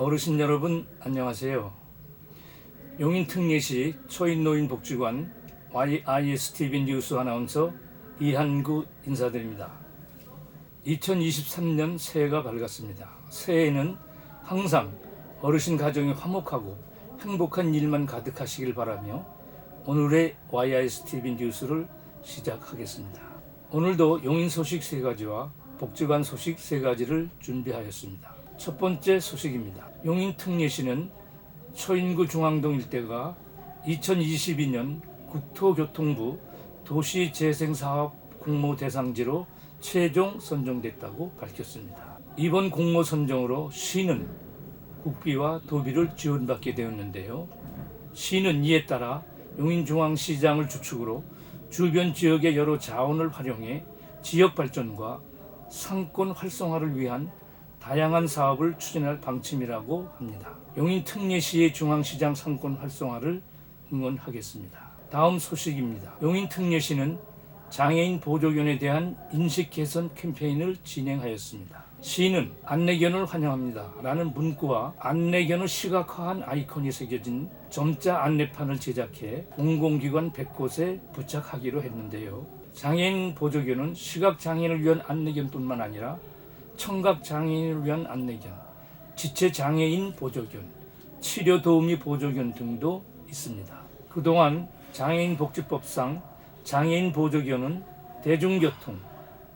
어르신 여러분 안녕하세요. 용인 특례시 초인노인 복지관 YISTV 뉴스 아나운서 이한구 인사드립니다. 2023년 새해가 밝았습니다. 새해에는 항상 어르신 가정이 화목하고 행복한 일만 가득하시길 바라며 오늘의 YISTV 뉴스를 시작하겠습니다. 오늘도 용인 소식 세 가지와 복지관 소식 세 가지를 준비하였습니다. 첫 번째 소식입니다. 용인 특례시는 초인구 중앙동 일대가 2022년 국토교통부 도시재생사업 공모 대상지로 최종 선정됐다고 밝혔습니다. 이번 공모 선정으로 시는 국비와 도비를 지원받게 되었는데요. 시는 이에 따라 용인중앙시장을 주축으로 주변 지역의 여러 자원을 활용해 지역 발전과 상권 활성화를 위한 다양한 사업을 추진할 방침이라고 합니다. 용인 특례시의 중앙시장 상권 활성화를 응원하겠습니다. 다음 소식입니다. 용인 특례시는 장애인 보조견에 대한 인식 개선 캠페인을 진행하였습니다. 시는 안내견을 환영합니다. 라는 문구와 안내견을 시각화한 아이콘이 새겨진 점자 안내판을 제작해 공공기관 100곳에 부착하기로 했는데요. 장애인 보조견은 시각 장애인을 위한 안내견뿐만 아니라 청각 장애인을 위한 안내견, 지체 장애인 보조견, 치료 도우미 보조견 등도 있습니다. 그동안 장애인 복지법상 장애인 보조견은 대중교통,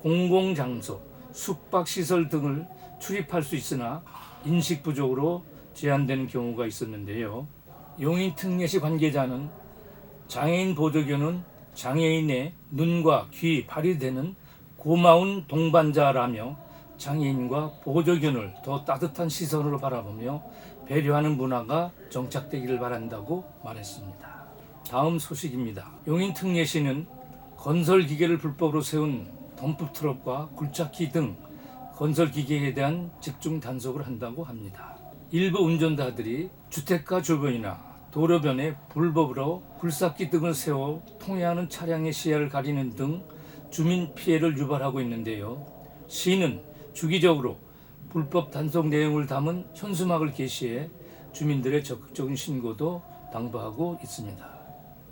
공공장소, 숙박시설 등을 출입할 수 있으나 인식 부족으로 제한되는 경우가 있었는데요. 용인 특례시 관계자는 장애인 보조견은 장애인의 눈과 귀, 발이 되는 고마운 동반자라며 장애인과 보조견을 더 따뜻한 시선으로 바라보며 배려하는 문화가 정착되기를 바란다고 말했습니다. 다음 소식입니다. 용인 특례시는 건설 기계를 불법으로 세운 덤프 트럭과 굴착기 등 건설 기계에 대한 집중 단속을 한다고 합니다. 일부 운전자들이 주택가 주변이나 도로변에 불법으로 굴삭기 등을 세워 통행하는 차량의 시야를 가리는 등 주민 피해를 유발하고 있는데요. 시는 주기적으로 불법 단속 내용을 담은 현수막을 게시해 주민들의 적극적인 신고도 당부하고 있습니다.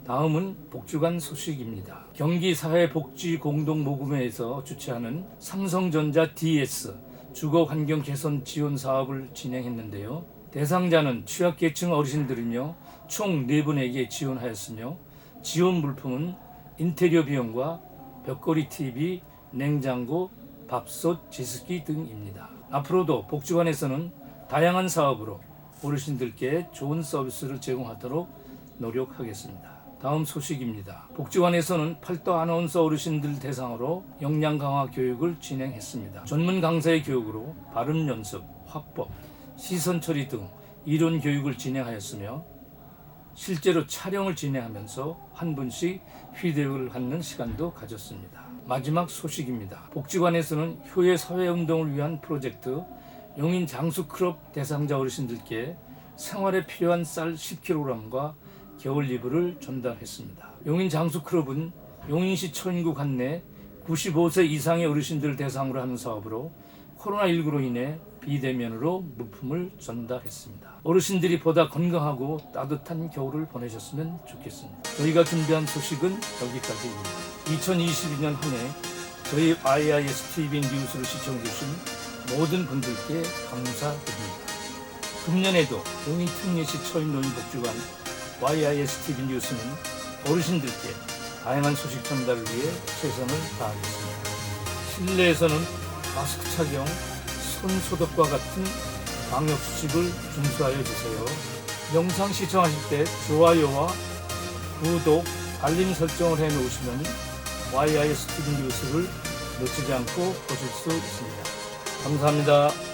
다음은 복지관 소식입니다. 경기사회복지공동모금회에서 주최하는 삼성전자 DS 주거 환경 개선 지원 사업을 진행했는데요. 대상자는 취약계층 어르신들이며 총 4분에게 지원하였으며 지원 물품은 인테리어 비용과 벽걸이 TV, 냉장고, 밥솥, 제습기 등입니다. 앞으로도 복지관에서는 다양한 사업으로 어르신들께 좋은 서비스를 제공하도록 노력하겠습니다. 다음 소식입니다. 복지관에서는 팔도 아나운서 어르신들 대상으로 역량 강화 교육을 진행했습니다. 전문 강사의 교육으로 발음 연습, 화법, 시선 처리 등 이론 교육을 진행하였으며 실제로 촬영을 진행하면서 한 분씩 피드백을 받는 시간도 가졌습니다. 마지막 소식입니다. 복지관에서는 효의 사회운동을 위한 프로젝트 용인 장수 클럽 대상자 어르신들께 생활에 필요한 쌀 10kg과 겨울 이불을 전달했습니다. 용인 장수 클럽은 용인시 초인구 관내 95세 이상의 어르신들 대상으로 하는 사업으로 코로나19로 인해 비대면으로 물품을 전달했습니다. 어르신들이 보다 건강하고 따뜻한 겨울을 보내셨으면 좋겠습니다. 저희가 준비한 소식은 여기까지입니다. 2022년 한 해 저희 IIS TV 뉴스를 시청해주신 모든 분들께 감사드립니다. 금년에도 용인 특례시 초인노인 복지관 YIS TV 뉴스는 어르신들께 다양한 소식 전달을 위해 최선을 다하겠습니다. 실내에서는 마스크 착용, 손 소독과 같은 방역 수칙을 준수하여 주세요. 영상 시청하실 때 좋아요와 구독, 알림 설정을 해 놓으시면 YIS TV 뉴스를 놓치지 않고 보실 수 있습니다. 감사합니다.